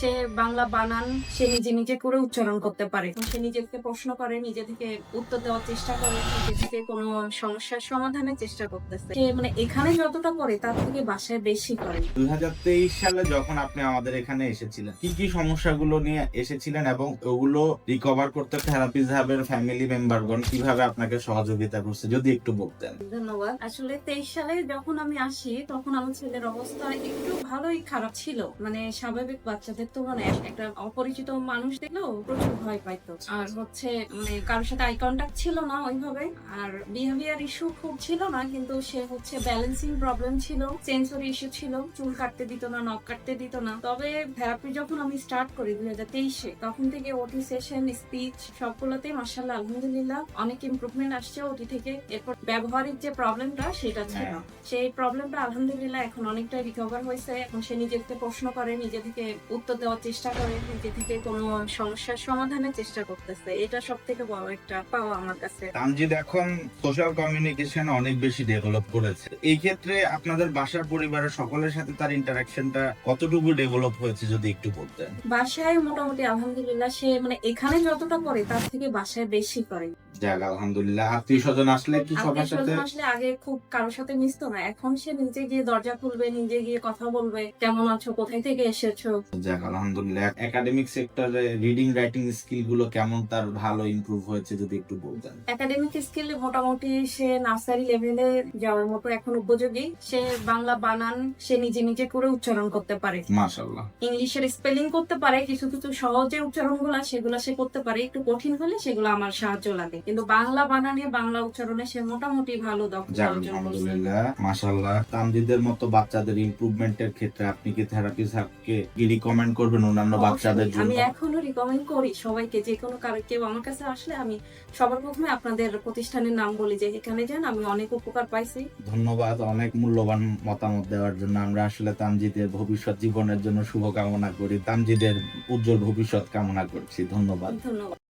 সে বাংলা বানান সে নিজে নিজে করে উচ্চারণ করতে পারে। সে নিজেকে প্রশ্ন করে নিজে থেকে উত্তর দেওয়ার চেষ্টা করে নিজে থেকে কোনো সমস্যার সমাধানের চেষ্টা করতেছে। সে মানে এখানে যতটা করে তার থেকে বাসায় বেশি করে। দুই সালে যখন আপনি আমাদের এখানে এসেছিলেন কি কি সমস্যাগুলো নিয়ে এসেছিলেন এবং ওগুলো রিকভার করতে থেরাপিজ হাবের ফ্যামিলি মেম্বারগণ কীভাবে আপনাকে সহযোগিতা করছে যদি একটু বলতেন। ধন্যবাদ। আসলে তেইশ সালে যখন আমি আসি তখন আমার ছেলের অবস্থা একটু ভালোই খারাপ ছিল। মানে স্বাভাবিক বাচ্চাদের তুলনায় একটা অপরিচিত মানুষ দেখলেও প্রচুর ভয় পাইতো। আর হচ্ছে মানে কারোর সাথে আই কন্ট্যাক্ট ছিল না ওইভাবে। আর বিহেভিয়ার ইস্যু খুব ছিল না কিন্তু সে হচ্ছে ব্যালেন্সিং প্রবলেম ছিল সেন্সরি ইস্যু ছিল। চুল কাটতে দিত না নখ কাটতে দিত না। তবে থেরাপি যখন আমি স্টার্ট করি দুই হাজার তেইশে তখন থেকে ওটি সেশন স্পিচ সবগুলোতেই মার্শাল্লাহ আলহামদুলিল্লাহ অনেক ইম্প্রুভমেন্ট আসছে ওটি থেকে। এরপর ব্যবহারিক যে প্রবলেমটা সেটা ছিল। হ্যাঁ। সেই প্রবলেমটা আলহামদুলিল্লাহ এখন অনেকটাই রিকভার হয়েছে। এখন সে নিজেকে প্রশ্ন করে নিজে থেকে উত্তর দেওয়ার চেষ্টা করে নিজে থেকে কোনো সমস্যার সমাধানের চেষ্টা করতেছে। এটা সব থেকে বড় একটা পাওয়া আমার কাছে। তামজিদ এখন সোশ্যাল কমিউনিকেশন অনেক বেশি ডেভেলপ করেছে। এই ক্ষেত্রে আপনাদের বাসার পরিবারের সকলের সাথে তার ইন্টারাকশনটা কতটুকু ডেভেলপ হয়েছে যদি একটু বলতেন? বাসায় মোটামুটি আলহামদুলিল্লাহ সে মানে এখানে যতটা করে তার থেকে বাসায় বেশি করে। যাক আলহামদুলিল্লাহ। আত্মীয় স্বজন আসলে কি সবার সাথে আসলে আগে খুব কারোর সাথে মিশতো না। এখন সে নিজে গিয়ে দরজা খুলবে নিজে গিয়ে কথা বলবে। কেমন আছো কোথায় থেকে এসেছ? যাক আলহামদুলিল্লাহ। একাডেমিক সেক্টরে রিডিং রাইটিং স্কিলগুলো কেমন? তার ভালো ইমপ্রুভ হয়েছে যদি একটু বলতেন। একাডেমিক স্কিল মোটামুটি সে নার্সারি লেভেলে যাওয়ার মতো এখন উপযোগী। সে বাংলা বানান সে নিজে নিজে করে উচ্চারণ করতে পারে। মাশাল্লাহ ইংলিশের স্পেলিং করতে পারে কিছু কিছু সহজে উচ্চারণগুলো সেগুলো সে করতে পারে। একটু কঠিন হলে সেগুলো আমার সাহায্য লাগে। কিন্তু বাংলা বানানে বাংলা উচ্চারণে সে মোটামুটি ভালো করছে। আলহামদুলিল্লাহ মাশাল্লাহ তামজিদের মতো বাচ্চাদের ইমপ্রুভমেন্টের ক্ষেত্রে আপনি কি থেরাপি সাবকে রিকমেন্ড করবেন অন্যান্য বাচ্চাদের জন্য। আমি এখনও রিকমেন্ড করি সবাইকে যে কোনো কারও কেউ আমার কাছে আসলে আমি সবার প্রথমে আপনাদের প্রতিষ্ঠানের নাম বলি যে এখানে যান আমি অনেক উপকার পাইছি। ধন্যবাদ অনেক মূল্যবান মতামত দেওয়ার জন্য। আমরা আসলে তামজিদের ভবিষ্যৎ জীবনের জন্য শুভকামনা করি তামজিদের উজ্জ্বল ভবিষ্যৎ কামনা করছি। ধন্যবাদ। ধন্যবাদ।